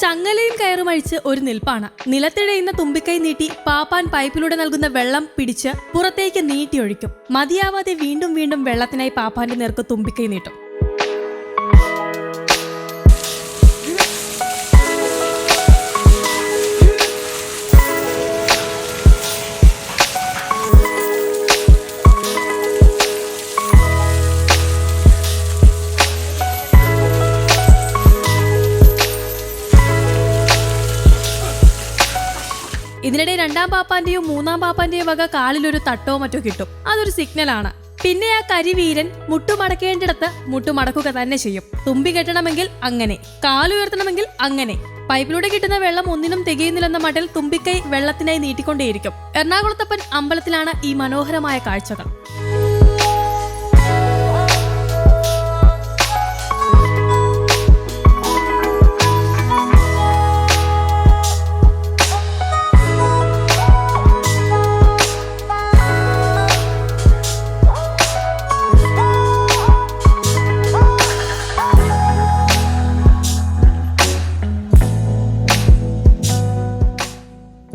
ചങ്ങലയും കയറുമഴിച്ച് ഒരു നിൽപ്പാണ്. നിലത്തിഴയുന്ന തുമ്പിക്കൈ നീട്ടി പാപ്പാൻ പൈപ്പിലൂടെ നൽകുന്ന വെള്ളം പിടിച്ച് പുറത്തേക്ക് നീട്ടിയൊഴിക്കും മതിയാവാതെ വീണ്ടും വീണ്ടും വെള്ളത്തിനായി പാപ്പാന്റെ നേർക്ക് തുമ്പിക്കൈ നീട്ടും. ഇതിനിടെ രണ്ടാം പാപ്പാന്റെയും മൂന്നാം പാപ്പാന്റെയോ വക കാലിലൊരു തട്ടോ മറ്റോ കിട്ടും. അതൊരു സിഗ്നലാണ് പിന്നെ ആ കരിവീരൻ മുട്ടുമടക്കേണ്ടിടത്ത് മുട്ടുമടക്കുക തന്നെ ചെയ്യും. തുമ്പി കെട്ടണമെങ്കിൽ അങ്ങനെ കാലുയർത്തണമെങ്കിൽ അങ്ങനെ. പൈപ്പിലൂടെ കിട്ടുന്ന വെള്ളം ഒന്നിനും തികയുന്നില്ലെന്ന മട്ടിൽ തുമ്പിക്കൈ വെള്ളത്തിനായി നീട്ടിക്കൊണ്ടേയിരിക്കും. എറണാകുളത്തപ്പൻ അമ്പലത്തിലാണ് ഈ മനോഹരമായ കാഴ്ചകൾ.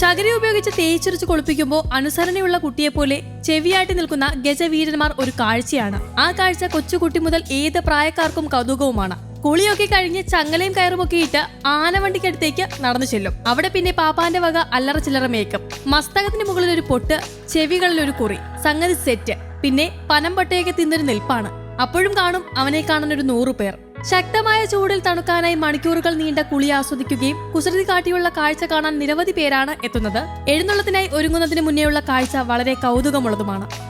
ചകിരി ഉപയോഗിച്ച് തേച്ചുരച്ച് കുളിപ്പിക്കുമ്പോൾ അനുസരണയുള്ള കുട്ടിയെപ്പോലെ ചെവിയാട്ടി നിൽക്കുന്ന ഗജവീരന്മാർ ഒരു കാഴ്ചയാണ്. ആ കാഴ്ച കൊച്ചുകുട്ടി മുതൽ ഏത് പ്രായക്കാർക്കും കൗതുകവുമാണ്. കുളിയൊക്കെ കഴിഞ്ഞ് ചങ്ങലയും കയറുമൊക്കെ ഇട്ട് ആനവണ്ടിക്കടുത്തേക്ക് നടന്നു ചെല്ലും. അവിടെ പിന്നെ പാപ്പാന്റെ വക അല്ലറ ചില്ലറ മേക്കും മസ്തകത്തിന് മുകളിൽ ഒരു പൊട്ട് ചെവികളിൽ ഒരു കുറി. സംഗതി സെറ്റ്. പിന്നെ പനം പട്ടയൊക്കെ തിന്നൊരു നിൽപ്പാണ്. അപ്പോഴും കാണും അവനെ കാണാൻ ഒരു നൂറു പേർ ശക്തമായ ചൂടിൽ തണുക്കാനായി മണിക്കൂറുകൾ നീണ്ട കുളി ആസ്വദിക്കുകയും കുസൃതി കാട്ടിയുള്ള കാഴ്ച കാണാൻ നിരവധി പേരാണ് എത്തുന്നത്. എഴുന്നള്ളത്തിനായി ഒരുങ്ങുന്നതിന് മുന്നേയുള്ള കാഴ്ച വളരെ കൗതുകമുള്ളതുമാണ്.